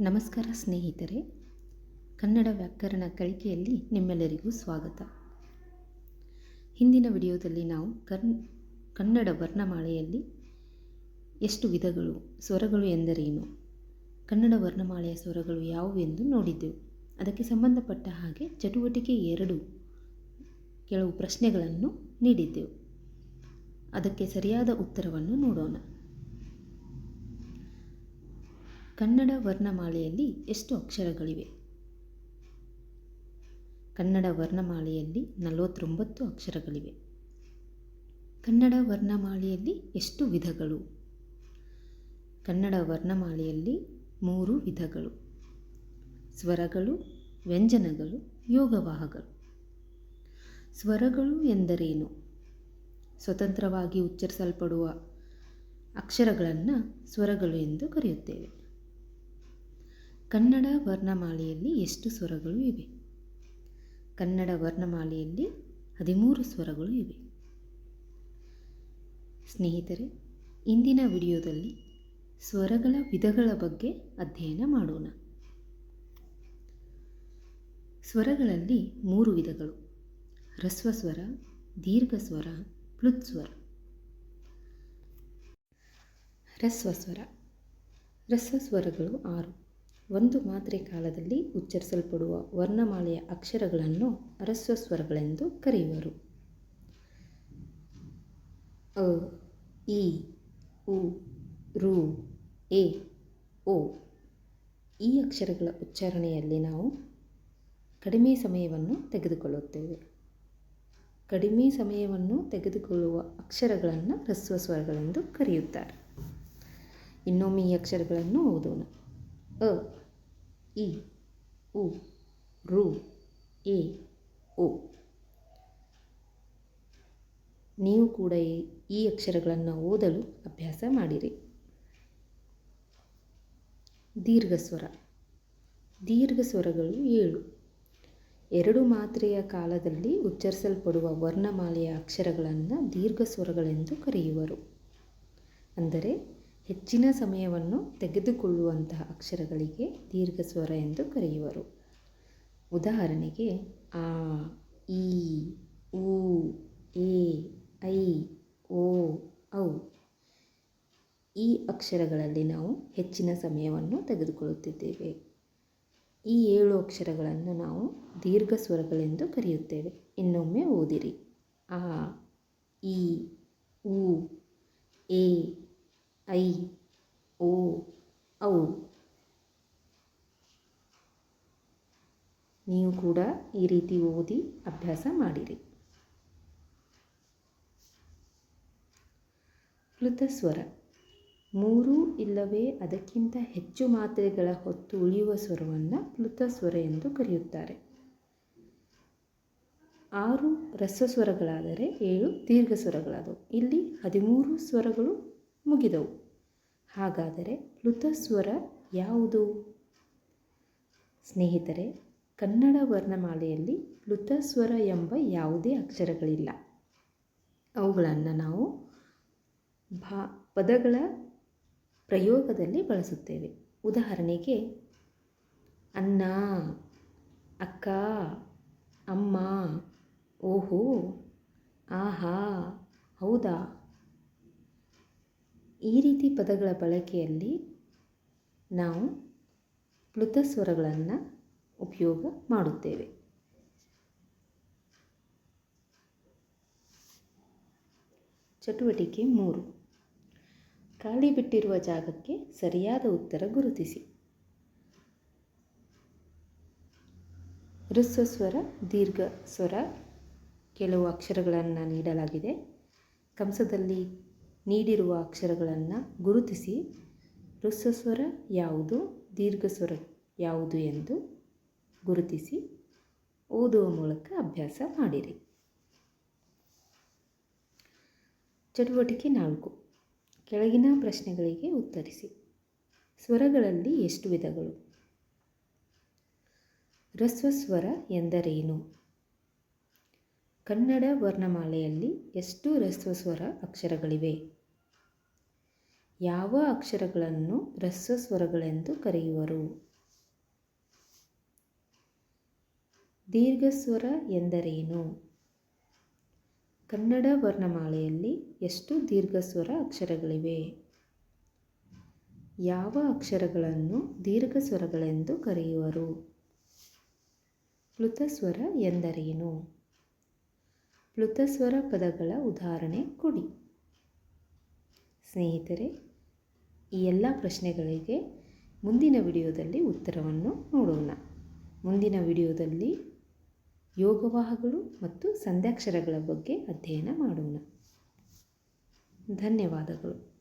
ನಮಸ್ಕಾರ ಸ್ನೇಹಿತರೆ, ಕನ್ನಡ ವ್ಯಾಕರಣ ಕಲಿಕೆಯಲ್ಲಿ ನಿಮ್ಮೆಲ್ಲರಿಗೂ ಸ್ವಾಗತ. ಹಿಂದಿನ ವಿಡಿಯೋದಲ್ಲಿ ನಾವು ಕರ್ನ್, ಕನ್ನಡ ವರ್ಣಮಾಲೆಯಲ್ಲಿ ಎಷ್ಟು ವಿಧಗಳು, ಸ್ವರಗಳು ಎಂದರೇನು, ಕನ್ನಡ ವರ್ಣಮಾಲೆಯ ಸ್ವರಗಳು ಯಾವುವು ಎಂದು ನೋಡಿದ್ದೆವು. ಅದಕ್ಕೆ ಸಂಬಂಧಪಟ್ಟ ಹಾಗೆ ಚಟುವಟಿಕೆ ಎರಡು ಕೆಲವು ಪ್ರಶ್ನೆಗಳನ್ನು ನೀಡಿದ್ದೆವು. ಅದಕ್ಕೆ ಸರಿಯಾದ ಉತ್ತರವನ್ನು ನೋಡೋಣ. ಕನ್ನಡ ವರ್ಣಮಾಲೆಯಲ್ಲಿ ಎಷ್ಟು ಅಕ್ಷರಗಳಿವೆ? ಕನ್ನಡ ವರ್ಣಮಾಲೆಯಲ್ಲಿ ನಲವತ್ತೊಂಬತ್ತು ಅಕ್ಷರಗಳಿವೆ. ಕನ್ನಡ ವರ್ಣಮಾಲೆಯಲ್ಲಿ ಎಷ್ಟು ವಿಧಗಳು? ಕನ್ನಡ ವರ್ಣಮಾಲೆಯಲ್ಲಿ ಮೂರು ವಿಧಗಳು. ಸ್ವರಗಳು, ವ್ಯಂಜನಗಳು ಯೋಗವಾಹಗಳು ಸ್ವರಗಳು ಎಂದರೇನು? ಸ್ವತಂತ್ರವಾಗಿ ಉಚ್ಚರಿಸಲ್ಪಡುವ ಅಕ್ಷರಗಳನ್ನು ಸ್ವರಗಳು ಎಂದು ಕರೆಯುತ್ತೇವೆ. ಕನ್ನಡ ವರ್ಣಮಾಲೆಯಲ್ಲಿ ಎಷ್ಟು ಸ್ವರಗಳು ಇವೆ? ಕನ್ನಡ ವರ್ಣಮಾಲೆಯಲ್ಲಿ ಹದಿಮೂರು ಸ್ವರಗಳು ಇವೆ. ಸ್ನೇಹಿತರೆ, ಇಂದಿನ ವಿಡಿಯೋದಲ್ಲಿ ಸ್ವರಗಳ ವಿಧಗಳ ಬಗ್ಗೆ ಅಧ್ಯಯನ ಮಾಡೋಣ. ಸ್ವರಗಳಲ್ಲಿ ಮೂರು ವಿಧಗಳು. ಹ್ರಸ್ವಸ್ವರ ಸ್ವರ, ದೀರ್ಘ ಸ್ವರ ಪ್ಲುತ್ಸ್ವರ ಹ್ರಸ್ವ ಸ್ವರ. ಹ್ರಸ್ವ ಸ್ವರಗಳು ಆರು. ಒಂದು ಮಾತ್ರೆ ಕಾಲದಲ್ಲಿ ಉಚ್ಚರಿಸಲ್ಪಡುವ ವರ್ಣಮಾಲೆಯ ಅಕ್ಷರಗಳನ್ನು ಅರಸ್ವ ಸ್ವರಗಳೆಂದು ಕರೆಯುವರು. ಅ, ಇ, ಉ, ರು, ಎ, ಓ. ಈ ಅಕ್ಷರಗಳ ಉಚ್ಚಾರಣೆಯಲ್ಲಿ ನಾವು ಕಡಿಮೆ ಸಮಯವನ್ನು ತೆಗೆದುಕೊಳ್ಳುತ್ತೇವೆ. ಕಡಿಮೆ ಸಮಯವನ್ನು ತೆಗೆದುಕೊಳ್ಳುವ ಅಕ್ಷರಗಳನ್ನು ಹ್ರಸ್ವ ಸ್ವರಗಳೆಂದು ಕರೆಯುತ್ತಾರೆ. ಇನ್ನೊಮ್ಮೆ ಈ ಅಕ್ಷರಗಳನ್ನು ಓದೋಣ. ಅ ಇ, ಉ, ರು, ಎ ಓ ನೀವು ಕೂಡ ಈ ಅಕ್ಷರಗಳನ್ನು ಓದಲು ಅಭ್ಯಾಸ ಮಾಡಿರಿ. ದೀರ್ಘ ಸ್ವರ ದೀರ್ಘ ಸ್ವರಗಳು ಏಳು. ಎರಡು ಮಾತ್ರೆಯ ಕಾಲದಲ್ಲಿ ಉಚ್ಚರಿಸಲ್ಪಡುವ ವರ್ಣಮಾಲೆಯ ಅಕ್ಷರಗಳನ್ನು ದೀರ್ಘ ಸ್ವರಗಳೆಂದು ಕರೆಯುವರು. ಅಂದರೆ ಹೆಚ್ಚಿನ ಸಮಯವನ್ನು ತೆಗೆದುಕೊಳ್ಳುವಂತಹ ಅಕ್ಷರಗಳಿಗೆ ದೀರ್ಘ ಸ್ವರ ಎಂದು ಕರೆಯುವರು. ಉದಾಹರಣೆಗೆ, ಆ, ಈ ಊ ಎ, ಐ, ಓ, ಔ. ಈ ಅಕ್ಷರಗಳಲ್ಲಿ ನಾವು ಹೆಚ್ಚಿನ ಸಮಯವನ್ನು ತೆಗೆದುಕೊಳ್ಳುತ್ತಿದ್ದೇವೆ. ಈ ಏಳು ಅಕ್ಷರಗಳನ್ನು ನಾವು ದೀರ್ಘ ಸ್ವರಗಳೆಂದು ಕರೆಯುತ್ತೇವೆ. ಇನ್ನೊಮ್ಮೆ ಓದಿರಿ. ಆ, ಈ ಊ ಎ ಐ, ಓ, ಔ. ನೀವು ಕೂಡ ಈ ರೀತಿ ಓದಿ ಅಭ್ಯಾಸ ಮಾಡಿರಿ. ಪ್ಲುತಸ್ವರ ಮೂರು ಇಲ್ಲವೇ ಅದಕ್ಕಿಂತ ಹೆಚ್ಚು ಮಾತ್ರೆಗಳ ಹೊತ್ತು ಉಳಿಯುವ ಸ್ವರವನ್ನು ಪ್ಲುತಸ್ವರ ಎಂದು ಕರೆಯುತ್ತಾರೆ. ಆರು ರಸಸ್ವರಗಳಾದರೆ ಏಳು ದೀರ್ಘ ಸ್ವರಗಳಾದವು ಇಲ್ಲಿ ಹದಿಮೂರು ಸ್ವರಗಳು ಮುಗಿದವು. ಹಾಗಾದರೆ ಋತಸ್ವರ ಯಾವುದು? ಸ್ನೇಹಿತರೆ, ಕನ್ನಡ ವರ್ಣಮಾಲೆಯಲ್ಲಿ ಋತಸ್ವರ ಎಂಬ ಯಾವುದೇ ಅಕ್ಷರಗಳಿಲ್ಲ. ಅವುಗಳನ್ನು ನಾವು ಭಾ, ಪದಗಳ ಪ್ರಯೋಗದಲ್ಲಿ ಬಳಸುತ್ತೇವೆ. ಉದಾಹರಣೆಗೆ, ಅನ್ನ, ಅಕ್ಕ, ಅಮ್ಮ, ಓಹೋ, ಆಹಾ, ಹೌದಾ? ಈ ರೀತಿ ಪದಗಳ ಬಳಕೆಯಲ್ಲಿ ನಾವು ಪ್ಲುತಸ್ವರಗಳನ್ನು ಉಪಯೋಗ ಮಾಡುತ್ತೇವೆ. ಚಟುವಟಿಕೆ ಮೂರು. ಖಾಲಿ ಬಿಟ್ಟಿರುವ ಜಾಗಕ್ಕೆ ಸರಿಯಾದ ಉತ್ತರ ಗುರುತಿಸಿ. ಹೃಸ್ವ ಸ್ವರ, ದೀರ್ಘ ಸ್ವರ, ಕೆಲವು ಅಕ್ಷರಗಳನ್ನು ನೀಡಲಾಗಿದೆ. ಕಂಸದಲ್ಲಿ ನೀಡಿರುವ ಅಕ್ಷರಗಳನ್ನು ಗುರುತಿಸಿ ಸ್ವರ ಯಾವುದು ದೀರ್ಘ ಸ್ವರ ಯಾವುದು ಎಂದು ಗುರುತಿಸಿ, ಓದುವ ಮೂಲಕ ಅಭ್ಯಾಸ ಮಾಡಿರಿ. ಚಟುವಟಿಕೆ ನಾಲ್ಕು. ಕೆಳಗಿನ ಪ್ರಶ್ನೆಗಳಿಗೆ ಉತ್ತರಿಸಿ. ಸ್ವರಗಳಲ್ಲಿ ಎಷ್ಟು ವಿಧಗಳು? ಹ್ರಸ್ವ ಸ್ವರ ಎಂದರೇನು? ಕನ್ನಡ ವರ್ಣಮಾಲೆಯಲ್ಲಿ ಎಷ್ಟು ಹ್ರಸ್ವ ಸ್ವರ ಅಕ್ಷರಗಳಿವೆ? ಯಾವ ಅಕ್ಷರಗಳನ್ನು ಹ್ರಸ್ವ ಸ್ವರಗಳೆಂದು ಕರೆಯುವರು? ದೀರ್ಘಸ್ವರ ಎಂದರೇನು? ಕನ್ನಡ ವರ್ಣಮಾಲೆಯಲ್ಲಿ ಎಷ್ಟು ದೀರ್ಘಸ್ವರ ಅಕ್ಷರಗಳಿವೆ? ಯಾವ ಅಕ್ಷರಗಳನ್ನು ದೀರ್ಘ ಸ್ವರಗಳೆಂದು ಕರೆಯುವರು? ಪ್ಲುತಸ್ವರ ಎಂದರೇನು? ಪ್ಲುತಸ್ವರ ಪದಗಳ ಉದಾಹರಣೆ ಕೊಡಿ. ಸ್ನೇಹಿತರೆ, ಈ ಎಲ್ಲ ಪ್ರಶ್ನೆಗಳಿಗೆ ಮುಂದಿನ ವಿಡಿಯೋದಲ್ಲಿ ಉತ್ತರವನ್ನು ನೋಡೋಣ. ಮುಂದಿನ ವಿಡಿಯೋದಲ್ಲಿ ಯೋಗವಾಹಗಳು ಮತ್ತು ಸಂಧ್ಯಾಕ್ಷರಗಳ ಬಗ್ಗೆ ಅಧ್ಯಯನ ಮಾಡೋಣ. ಧನ್ಯವಾದಗಳು.